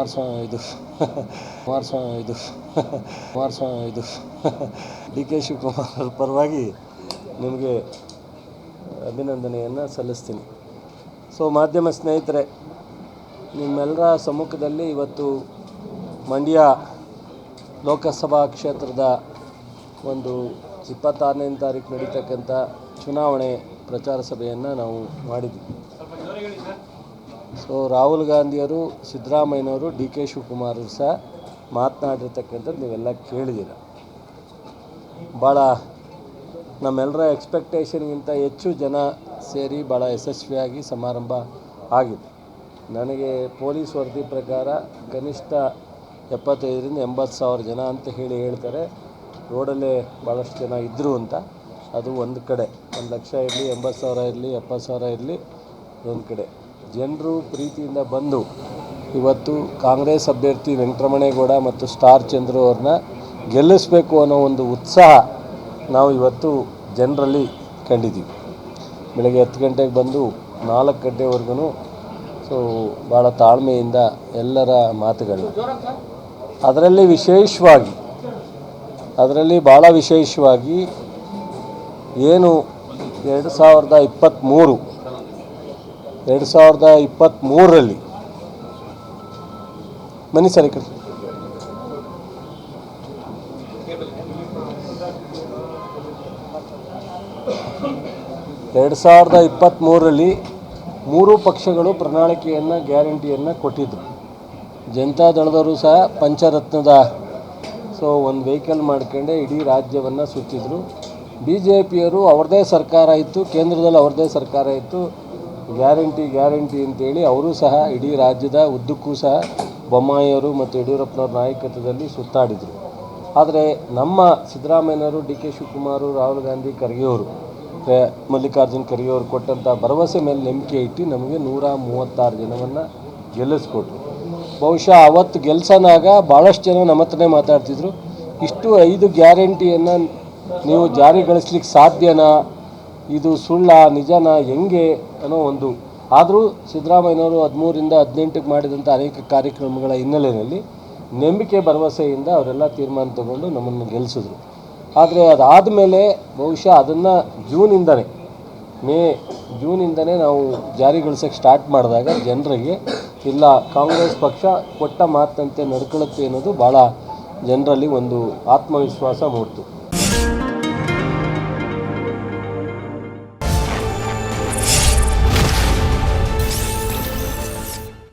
ಕುಮಾರಸ್ವಾಮಿ ಇದು. ಕುಮಾರಸ್ವಾಮಿ ಇದು. ಕುಮಾರಸ್ವಾಮಿ ಇದು. ಡಿ ಕೆ ಶಿವಕುಮಾರ್ ಪರವಾಗಿ ನಿಮಗೆ ಅಭಿನಂದನೆಯನ್ನು ಸಲ್ಲಿಸ್ತೀನಿ. ಸೊ, ಮಾಧ್ಯಮ ಸ್ನೇಹಿತರೆ ನಿಮ್ಮೆಲ್ಲರ ಸಮ್ಮುಖದಲ್ಲಿ ಇವತ್ತು ಮಂಡ್ಯ ಲೋಕಸಭಾ ಕ್ಷೇತ್ರದ ಒಂದು ಇಪ್ಪತ್ತಾರನೇ ತಾರೀಕು ನಡೀತಕ್ಕಂಥ ಚುನಾವಣೆ ಪ್ರಚಾರ ಸಭೆಯನ್ನು ನಾವು ಮಾಡಿದ್ವಿ. ಸೊ ರಾಹುಲ್ ಗಾಂಧಿಯವರು ಸಿದ್ದರಾಮಯ್ಯನವರು ಡಿ ಕೆ ಶಿವಕುಮಾರ್ ಸಹ ಮಾತನಾಡಿರ್ತಕ್ಕಂಥದ್ದು ನೀವೆಲ್ಲ ಕೇಳಿದ್ದೀರ. ಭಾಳ ನಮ್ಮೆಲ್ಲರ ಎಕ್ಸ್ಪೆಕ್ಟೇಷನ್ಗಿಂತ ಹೆಚ್ಚು ಜನ ಸೇರಿ ಭಾಳ ಯಶಸ್ವಿಯಾಗಿ ಸಮಾರಂಭ ಆಗಿದೆ. ನನಗೆ ಪೊಲೀಸ್ ವರದಿ ಪ್ರಕಾರ ಕನಿಷ್ಠ ಎಪ್ಪತ್ತೈದರಿಂದ ಎಂಬತ್ತು ಸಾವಿರ ಜನ ಅಂತ ಹೇಳಿ ಹೇಳ್ತಾರೆ. ರೋಡಲ್ಲೇ ಭಾಳಷ್ಟು ಜನ ಇದ್ದರು ಅಂತ. ಅದು ಒಂದು ಕಡೆ. ಒಂದು ಲಕ್ಷ ಇರಲಿ, ಎಂಬತ್ತು ಸಾವಿರ ಇರಲಿ, ಎಪ್ಪತ್ತು ಸಾವಿರ ಇರಲಿ, ಒಂದು ಕಡೆ. ಜನರು ಪ್ರೀತಿಯಿಂದ ಬಂದು ಇವತ್ತು ಕಾಂಗ್ರೆಸ್ ಅಭ್ಯರ್ಥಿ ವೆಂಕಟರಮಣೇಗೌಡ ಮತ್ತು ಸ್ಟಾರ್ ಚಂದ್ರು ಅವ್ರನ್ನ ಗೆಲ್ಲಿಸಬೇಕು ಅನ್ನೋ ಒಂದು ಉತ್ಸಾಹ ನಾವು ಇವತ್ತು ಜನರಲ್ಲಿ ಕಂಡಿದ್ದೀವಿ. ಬೆಳಗ್ಗೆ ಹತ್ತು ಗಂಟೆಗೆ ಬಂದು ನಾಲ್ಕು ಗಂಟೆವರೆಗೂ ಸೊ ಭಾಳ ತಾಳ್ಮೆಯಿಂದ ಎಲ್ಲರ ಮಾತುಗಳು. ಅದರಲ್ಲಿ ವಿಶೇಷವಾಗಿ, ಅದರಲ್ಲಿ ಭಾಳ ವಿಶೇಷವಾಗಿ ಏನು ಎರಡು ಸಾವಿರದ ಇಪ್ಪತ್ತ್ಮೂರು ಎರಡು ಸಾವಿರದ ಇಪ್ಪತ್ತ್ಮೂರರಲ್ಲಿ ಬನ್ನಿ ಸರ್ ಈ ಕಡೆ. ಎರಡು ಸಾವಿರದ ಇಪ್ಪತ್ತ್ಮೂರರಲ್ಲಿ ಮೂರು ಪಕ್ಷಗಳು ಪ್ರಣಾಳಿಕೆಯನ್ನು, ಗ್ಯಾರಂಟಿಯನ್ನು ಕೊಟ್ಟಿದ್ದರು ಜನತಾದಳದವರು ಸಹ ಪಂಚರತ್ನದ, ಸೊ ಒಂದು ವೆಹಿಕಲ್ ಮಾಡ್ಕೊಂಡೆ ಇಡೀ ರಾಜ್ಯವನ್ನು ಸುತ್ತಿದ್ರು. ಬಿ ಜೆ ಪಿಯವರು ಅವ್ರದ್ದೇ ಸರ್ಕಾರ ಇತ್ತು, ಕೇಂದ್ರದಲ್ಲಿ ಅವ್ರದ್ದೇ ಸರ್ಕಾರ ಇತ್ತು. ಗ್ಯಾರಂಟಿ ಗ್ಯಾರಂಟಿ ಅಂತೇಳಿ ಅವರು ಸಹ ಇಡೀ ರಾಜ್ಯದ ಉದ್ದಕ್ಕೂ ಸಹ ಬೊಮ್ಮಾಯಿಯವರು ಮತ್ತು ಯಡಿಯೂರಪ್ಪನವ್ರ ನಾಯಕತ್ವದಲ್ಲಿ ಸುತ್ತಾಡಿದರು. ಆದರೆ ನಮ್ಮ ಸಿದ್ದರಾಮಯ್ಯನವರು, ಡಿ ಕೆ ಶಿವಕುಮಾರು, ರಾಹುಲ್ ಗಾಂಧಿ, ಖರ್ಗೆಯವರು ಮಲ್ಲಿಕಾರ್ಜುನ್ ಖರ್ಗೆಯವರು ಕೊಟ್ಟಂಥ ಭರವಸೆ ಮೇಲೆ ನಂಬಿಕೆ ಇಟ್ಟು ನಮಗೆ ನೂರ ಮೂವತ್ತಾರು ಜನವನ್ನು ಗೆಲ್ಲಿಸ್ಕೊಟ್ರು. ಬಹುಶಃ ಅವತ್ತು ಗೆಲ್ಸನಾಗ ಭಾಳಷ್ಟು ಜನ ನಮ್ಮ ಹತ್ರನೇ ಮಾತಾಡ್ತಿದ್ರು. ಇಷ್ಟು ಐದು ಗ್ಯಾರಂಟಿಯನ್ನು ನೀವು ಜಾರಿಗೊಳಿಸ್ಲಿಕ್ಕೆ ಸಾಧ್ಯನಾ? ಇದು ಸುಳ್ಳ, ನಿಜನಾ? ಹೆಂಗೆ? ಅನ್ನೋ ಒಂದು. ಆದರೂ ಸಿದ್ದರಾಮಯ್ಯನವರು ಹದಿಮೂರಿಂದ ಹದಿನೆಂಟಕ್ಕೆ ಮಾಡಿದಂಥ ಅನೇಕ ಕಾರ್ಯಕ್ರಮಗಳ ಹಿನ್ನೆಲೆಯಲ್ಲಿ ನಂಬಿಕೆ, ಭರವಸೆಯಿಂದ ಅವರೆಲ್ಲ ತೀರ್ಮಾನ ತಗೊಂಡು ನಮ್ಮನ್ನು ಗೆಲ್ಲಿಸಿದ್ರು ಆದರೆ ಅದಾದ ಮೇಲೆ ಬಹುಶಃ ಅದನ್ನು ಜೂನಿಂದನೇ, ಮೇ ಜೂನಿಂದನೇ ನಾವು ಜಾರಿಗೊಳಿಸೋಕ್ಕೆ ಸ್ಟಾರ್ಟ್ ಮಾಡಿದಾಗ ಜನರಿಗೆ, ಇಲ್ಲ ಕಾಂಗ್ರೆಸ್ ಪಕ್ಷ ಕೊಟ್ಟ ಮಾತಂತೆ ನಡ್ಕೊಳ್ಳುತ್ತೆ ಅನ್ನೋದು ಭಾಳ ಜನರಲ್ಲಿ ಒಂದು ಆತ್ಮವಿಶ್ವಾಸ ಮೂಡ್ತು.